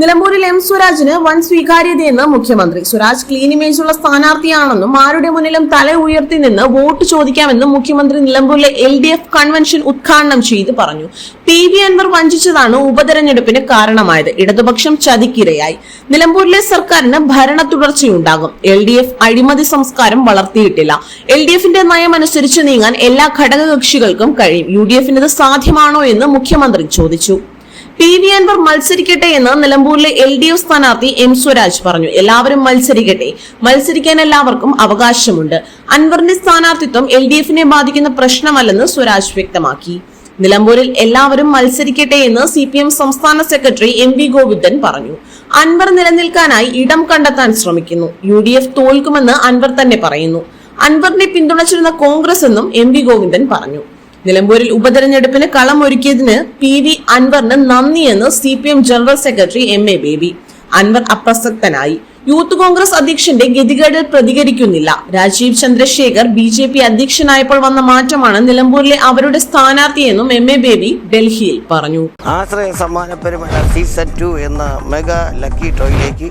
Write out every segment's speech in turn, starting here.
നിലമ്പൂരിൽ എം സ്വരാജിന് വൻ സ്വീകാര്യതയെന്ന് മുഖ്യമന്ത്രി. സ്വരാജ് ക്ലീൻ ഇമേജുള്ള സ്ഥാനാർത്ഥിയാണെന്നും ആരുടെ മുന്നിലും തല ഉയർത്തി നിന്ന് വോട്ട് ചോദിക്കാമെന്നും മുഖ്യമന്ത്രി നിലമ്പൂരിലെ എൽ ഡി എഫ് കൺവെൻഷൻ ഉദ്ഘാടനം ചെയ്ത് പറഞ്ഞു. പി വി അൻവർ വഞ്ചിച്ചതാണ് ഉപതെരഞ്ഞെടുപ്പിന് കാരണമായത്. ഇടതുപക്ഷം ചതിക്കിരയായി. നിലമ്പൂരിലെ സർക്കാരിന് ഭരണ തുടർച്ചയുണ്ടാകും. എൽ ഡി എഫ് അഴിമതി സംസ്കാരം വളർത്തിയിട്ടില്ല. എൽ ഡി എഫിന്റെ നയമനുസരിച്ച് നീങ്ങാൻ എല്ലാ ഘടകകക്ഷികൾക്കും കഴിയും. യു ഡി എഫിന് ഇത് സാധ്യമാണോ എന്ന് മുഖ്യമന്ത്രി ചോദിച്ചു. പി വി അൻവർ മത്സരിക്കട്ടെ എന്ന് നിലമ്പൂരിലെ എൽ ഡി എഫ് സ്ഥാനാർത്ഥി എം സ്വരാജ് പറഞ്ഞു. എല്ലാവരും മത്സരിക്കട്ടെ. മത്സരിക്കാൻ എല്ലാവർക്കും അവകാശമുണ്ട്. അൻവറിന്റെ സ്ഥാനാർത്ഥിത്വം എൽ ഡി എഫിനെ ബാധിക്കുന്ന പ്രശ്നമല്ലെന്ന് സ്വരാജ് വ്യക്തമാക്കി. നിലമ്പൂരിൽ എല്ലാവരും മത്സരിക്കട്ടെ എന്ന് സി പി എം സംസ്ഥാന സെക്രട്ടറി എം വി ഗോവിന്ദൻ പറഞ്ഞു. അൻവർ നിലനിൽക്കാനായി ഇടം കണ്ടെത്താൻ ശ്രമിക്കുന്നു. യു ഡി എഫ് തോൽക്കുമെന്ന് അൻവർ തന്നെ പറയുന്നു. അൻവറിനെ പിന്തുണച്ചിരുന്ന കോൺഗ്രസ് എന്നും എം വി ഗോവിന്ദൻ പറഞ്ഞു. നിലമ്പൂരിൽ ഉപതെരഞ്ഞെടുപ്പിന് കളമൊരുക്കിയതിന് പി വി അൻവറിന് നന്ദിയെന്ന് C P M general secretary M A Baby. Anwar അപ്രസക്തനായി. Youth Congress അധ്യക്ഷന്റെ ഗതികേടിൽ പ്രതികരിക്കുന്നില്ല. Rajeev Chandrasekhar B J P അധ്യക്ഷനായപ്പോൾ വന്ന മാറ്റമാണ് നിലമ്പൂരിലെ അവരുടെ സ്ഥാനാർത്ഥിയെന്നും എം എ ബേബി ഡൽഹിയിൽ പറഞ്ഞു. ആശ്രയ സമ്മാന പരിപാടി സീസൺ ടു എന്ന മെഗാ ലക്കി ടോയിലേക്ക്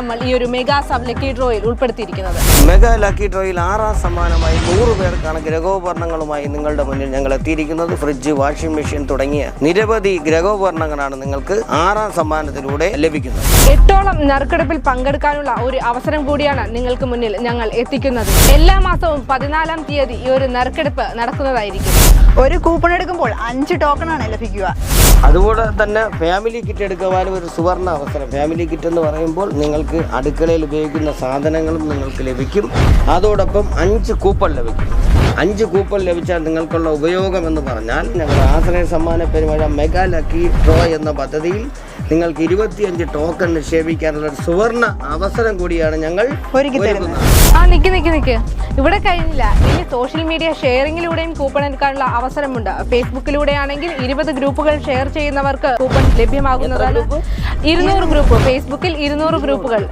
നമ്മൾ ഈ ഒരു മെഗാ സബ് ലക്കി ഡ്രോയിൽ ഉൾപ്പെടുത്തിയിരിക്കുന്നത്. മെഗാ ലക്കി ഡ്രോയിൽ ആറാം സമ്മാനമായി നൂറ് പേർക്കാണ് ഗ്രഹോപകരണങ്ങളുമായി നിങ്ങളുടെ മുന്നിൽ ഞങ്ങൾ എത്തിയിരിക്കുന്നത്. ഫ്രിഡ്ജ് വാഷിംഗ് മെഷീൻ തുടങ്ങിയ നിരവധി ഗ്രഹോപകരണങ്ങളാണ് നിങ്ങൾക്ക് ആറാം സമ്മാനത്തിലൂടെ ലഭിക്കുന്നത്. എട്ടോളം നറുക്കെടുപ്പിൽ പങ്കെടുക്കാനുള്ള ഒരു അവസരം കൂടിയാണ് നിങ്ങൾക്ക് മുന്നിൽ ഞങ്ങൾ എത്തിക്കുന്നത്. എല്ലാ മാസവും പതിനാലാം തീയതി ഈ ഒരു നറുക്കെടുപ്പ് നടക്കുന്നതായിരിക്കും. ഒരു കൂപ്പൺ എടുക്കുമ്പോൾ അഞ്ച് ടോക്കൺ ആണ് ലഭിക്കുക. അതുപോലെ തന്നെ ഫാമിലി കിറ്റ് എടുക്കുവാനും ഒരു സുവർണ അവസരം. ഫാമിലി കിറ്റ് എന്ന് പറയുമ്പോൾ നിങ്ങൾക്ക് അടുക്കളയിൽ ഉപയോഗിക്കുന്ന സാധനങ്ങളും നിങ്ങൾക്ക് ലഭിക്കും. അതോടൊപ്പം അഞ്ച് കൂപ്പൺ ലഭിക്കും. അഞ്ച് കൂപ്പൺ ലഭിച്ചാൽ നിങ്ങൾക്കുള്ള ഉപയോഗം എന്ന് പറഞ്ഞാൽ ഞങ്ങളുടെ ആശ്രയ സമ്മാന പെരുമഴ മെഗാ ലക്കി ഡ്രോ എന്ന പദ്ധതിയിൽ നിങ്ങൾക്ക് ഇരുപത്തിയഞ്ച് ടോക്കൺ നിക്ഷേപിക്കാനുള്ള ഒരു സുവർണ അവസരം കൂടിയാണ് ഞങ്ങൾ ഒരുക്കി തരുന്നത്. ആ നിക്ക് നിക്ക് നിക്ക്. ഇവിടെ കഴിഞ്ഞില്ല. ഇനി സോഷ്യൽ മീഡിയ ഷെയറിംഗിലൂടെയും കൂപ്പൺ എടുക്കാനുള്ള അവസരമുണ്ട്. ഫേസ്ബുക്കിലൂടെ ആണെങ്കിൽ ഇരുപത് ഗ്രൂപ്പുകൾ ഷെയർ ചെയ്യുന്നവർക്ക് കൂപ്പൺ ലഭ്യമാകുന്നതാണ്. ഇരുന്നൂറ് ഗ്രൂപ്പ്. ഫേസ്ബുക്കിൽ ഇരുന്നൂറ് ഗ്രൂപ്പുകൾ.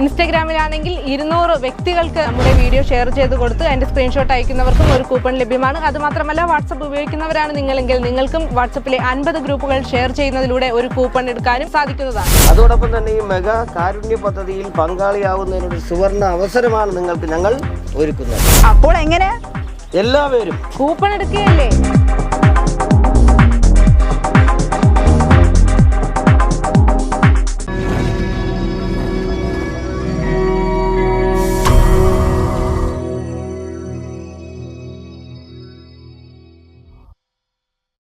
ഇൻസ്റ്റഗ്രാമിലാണെങ്കിൽ ഇരുന്നൂറ് വ്യക്തികൾക്ക് നമ്മുടെ വീഡിയോ ഷെയർ ചെയ്ത് കൊടുത്ത് അതിന്റെ സ്ക്രീൻഷോട്ട് അയക്കുന്നവർക്കും ഒരു കൂപ്പൺ ലഭ്യമാണ്. അത് മാത്രമല്ല വാട്സപ്പ് ഉപയോഗിക്കുന്നവരാണ് നിങ്ങളെങ്കിൽ നിങ്ങൾക്കും വാട്സപ്പിലെ അൻപത് ഗ്രൂപ്പുകൾ ഷെയർ ചെയ്യുന്നതിലൂടെ ഒരു കൂപ്പൺ എടുക്കാനും സാധിക്കുന്നതാണ്. അതോടൊപ്പം തന്നെ ഈ മെഗാ കാരുണ്യ പദ്ധതിയിൽ പങ്കാളിയാവുന്നതിനൊരു സുവർണ അവസരമാണ് നിങ്ങൾക്ക് ഞങ്ങൾ ഒരുക്കുന്നത്. അപ്പോൾ എങ്ങനെ? എല്ലാവരും കൂപ്പൺ എടുക്കുകയല്ലേ?